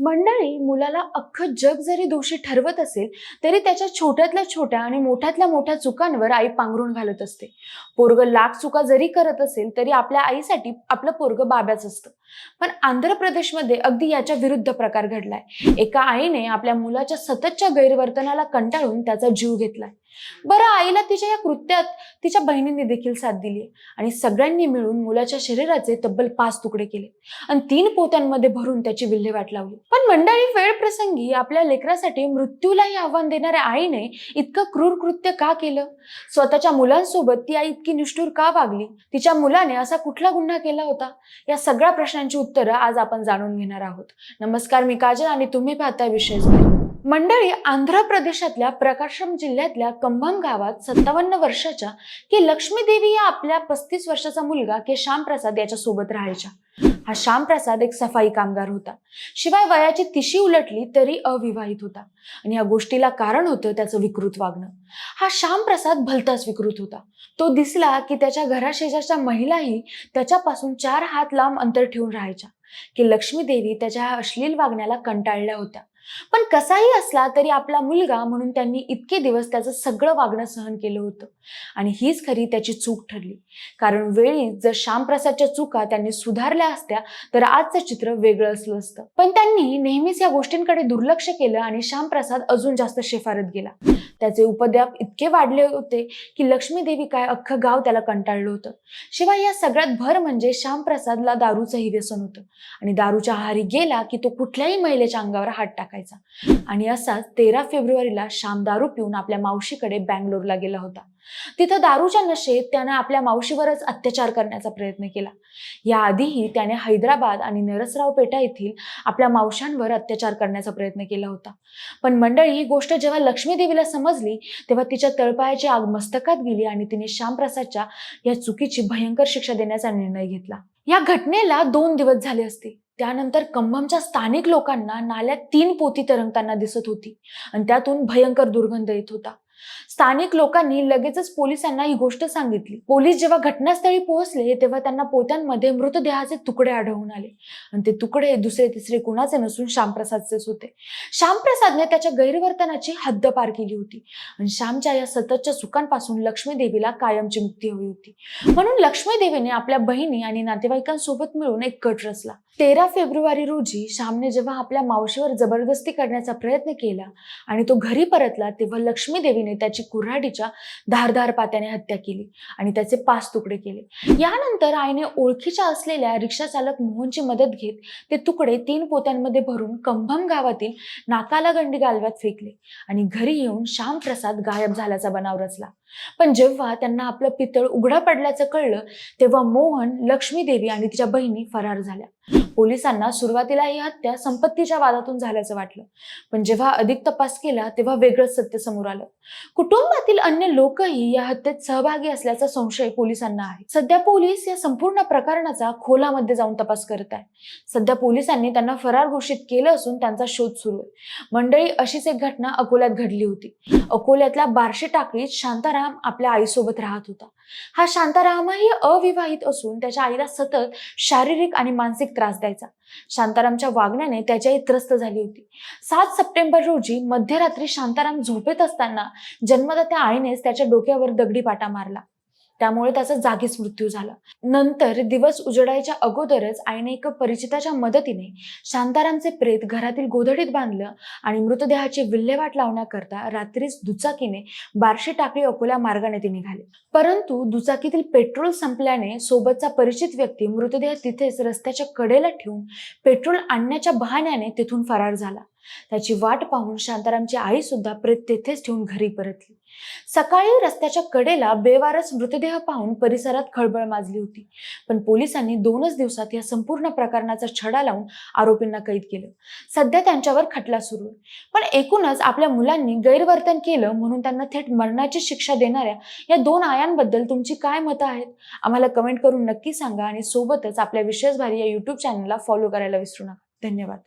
मंडळी मुलाला अख्खं जग जरी दोषी ठरवत असेल तरी त्याच्या छोट्यातल्या छोट्या आणि मोठ्यातल्या मोठ्या चुकांवर आई पांघरून घालत असते. पोरग लाख चुका जरी करत असेल तरी आपल्या आईसाठी आपलं पोरग बाब्याच असतं. पण आंध्र प्रदेशमध्ये अगदी याच्या विरुद्ध प्रकार घडलाय. एका आईने आपल्या मुलाच्या सततच्या गैरवर्तनाला कंटाळून त्याचा जीव घेतलाय. बरं आईला तिच्या या कृत्यात तिच्या बहिणींनी देखील साथ दिली आणि सगळ्यांनी मिळून मुलाच्या शरीराचे तब्बल पाच तुकडे केले आणि तीन पोत्यांमध्ये भरून त्याची विल्हेवाट लावली. पण मंडळी वेळ प्रसंगी आपल्या लेकरासाठी मृत्यूलाही आव्हान देणाऱ्या आईने इतकं क्रूर कृत्य का केलं? स्वतःच्या मुलांसोबत ती आई इतकी निष्ठूर का वागली? तिच्या मुलाने असा कुठला गुन्हा केला होता? या सगळ्या प्रश्नांची उत्तरं आज आपण जाणून घेणार आहोत. नमस्कार मी काजल आणि तुम्ही पाहताय विशेष मंडळी आंध्र प्रदेशातल्या प्रकाशम जिल्ह्यातल्या कंभम गावात सत्तावन्न वर्षाच्या की लक्ष्मी देवी या आपल्या पस्तीस वर्षाचा मुलगा के श्याम प्रसाद याच्या सोबत राहायच्या हा श्याम प्रसाद एक सफाई कामगार होता. शिवाय वयाची तिशी उलटली तरी अविवाहित होता. आणि या गोष्टीला कारण होतं त्याचं विकृत वागणं. हा श्याम प्रसाद भलताच विकृत होता. तो दिसला की त्याच्या घराशेजारच्या महिलाही त्याच्यापासून चार हात लांब अंतर ठेवून राहायच्या. की लक्ष्मी देवी त्याच्या अश्लील वागण्याला कंटाळल्या होत्या. पण कसाही असला तरी आपला मुलगा म्हणून त्यांनी इतके दिवस त्याचं सगळं वागणं सहन केलं होतं. आणि हीच खरी त्याची चूक ठरली. कारण वेळी जर श्यामप्रसादच्या चुका त्यांनी सुधारल्या असत्या तर आजचं चित्र वेगळं असलं असतं. पण त्यांनी नेहमीच या गोष्टींकडे दुर्लक्ष केलं आणि श्यामप्रसाद अजून जास्त शेफारत गेला. त्याचे उपद्याप इतके वाढले होते की लक्ष्मी देवी काय अख्खं गाव त्याला कंटाळलं होतं. शिवाय या सगळ्यात भर म्हणजे श्यामप्रसादला दारूचंही व्यसन होतं. आणि दारूच्या आहारी गेला की तो कुठल्याही महिलेच्या अंगावर हात टाकायचा. आणि असाच तेरा फेब्रुवारीला श्याम दारू पिऊन आपल्या मावशीकडे बँगलोरला गेला होता. तिथं दारूच्या नशेत त्याने आपल्या मावशीवरच अत्याचार करण्याचा प्रयत्न केला. याआधीही त्याने हैदराबाद आणि नरसराव पेटा येथील आपल्या मावशांवर अत्याचार करण्याचा प्रयत्न केला होता. पण मंडळी ही गोष्ट जेव्हा लक्ष्मी देवीला समजली तेव्हा तिच्या तळपायाची आग मस्तकात गेली आणि तिने श्यामप्रसादच्या या चुकीची भयंकर शिक्षा देण्याचा निर्णय घेतला. या घटनेला दोन दिवस झाले असतील. त्यानंतर कंभमच्या स्थानिक लोकांना नाल्यात तीन पोती तरंगताना दिसत होती. आणि त्यातून भयंकर दुर्गंध येत होता. स्थानिक लोकांनी लगेचच पोलिसांना ही गोष्ट सांगितली. पोलीस जेव्हा घटनास्थळी पोहोचले तेव्हा त्यांना पोत्यांमध्ये मृतदेहाचे तुकडे आढळून आले. आणि ते तुकडे दुसरे तिसरे कुणाचे नसून श्यामप्रसादचेच होते. श्यामप्रसादने त्याच्या गैरवर्तनाची हद्द पार केली होती. आणि श्यामच्या या सततच्या चुकांपासून लक्ष्मी देवीला कायमची मुक्ती हवी होती. म्हणून लक्ष्मी देवीने आपल्या बहिणी आणि नातेवाईकांसोबत मिळून एक कट रचला. तेरा फेब्रुवारी रोजी श्यामने जेव्हा आपल्या मावशीवर जबरदस्ती करण्याचा प्रयत्न केला आणि तो घरी परतला तेव्हा लक्ष्मी देवीने त्याची कुऱ्हाडीच्या धारधार पात्याने हत्या केली आणि त्याचे पाच तुकडे केले. यानंतर आईने ओळखीच्या असलेल्या रिक्षाचालक मोहनची मदत घेत ते तुकडे तीन पोत्यांमध्ये भरून कंभम गावातील नाकाला गंडी गालव्यात फेकले आणि घरी येऊन श्यामप्रसाद गायब झाल्याचा बनाव रचला. पण जेव्हा त्यांना आपलं पितळ उघडं पडल्याचं कळलं तेव्हा मोहन लक्ष्मी देवी आणि तिच्या बहिणी फरार झाल्या. पोलिसांना सुरुवातीला ही हत्या संपत्तीच्या वादातून झाल्याचं वाटलं. पण जेव्हा अधिक तपास केला तेव्हा वेगळंच सत्य समोर आलं. कुटुंबातील अन्य लोकही या हत्येत सहभागी असल्याचा संशय पोलिसांना आहे. सध्या पोलीस या संपूर्ण प्रकरणाचा खोलामध्ये जाऊन तपास करत आहे सध्या पोलिसांनी त्यांना फरार घोषित केलं असून त्यांचा शोध सुरू आहे. मंडळी अशीच एक घटना अकोल्यात घडली होती. अकोल्यातल्या बार्शी टाकळीत शांताराम आपल्या आईसोबत राहत होता. हा शांतारामही अविवाहित असून त्याच्या आईला सतत शारीरिक आणि मानसिक त्रास द्यायचा शांतारामच्या वागण्याने त्याच्याही त्रस्त झाली होती. सात सप्टेंबर रोजी मध्यरात्री शांताराम झोपेत असताना जन्मदात्या आईनेच त्याच्या डोक्यावर दगडी पाटा मारला. त्यामुळे त्याचा जागीच मृत्यू झाला. नंतर दिवस उजडायच्या अगोदरच आईने एका परिचिताच्या मदतीने शांतारामचे प्रेत घरातील गोधडीत बांधलं आणि मृतदेहाची विल्हेवाट लावण्याकरता रात्रीच दुचाकीने बारशी टाकळी अकोला मार्गाने ते निघाले. परंतु दुचाकीतील पेट्रोल संपल्याने सोबतचा परिचित व्यक्ती मृतदेह तिथेच रस्त्याच्या कडेला ठेवून पेट्रोल आणण्याच्या बहाण्याने तिथून फरार झाला. त्याची वाट पाहून शांतारामची आई सुद्धा प्रेत तेथेच ठेवून घरी परतली. सकाळी रस्त्याच्या कडेला बेवारस मृतदेह पाहून परिसरात खळबळ माजली होती. पण पोलिसांनी दोनच दिवसात या संपूर्ण प्रकरणाचा छडा लावून आरोपींना कैद केलं. सध्या त्यांच्यावर खटला सुरू आहे. पण एकूणच आपल्या मुलांनी गैरवर्तन केलं म्हणून त्यांना थेट मरणाची शिक्षा देणाऱ्या या दोन आयांबद्दल तुमची काय मतं आहेत? आम्हाला कमेंट करून नक्की सांगा आणि सोबतच आपल्या विशेष भारी या युट्यूब चॅनलला फॉलो करायला विसरू नका. धन्यवाद.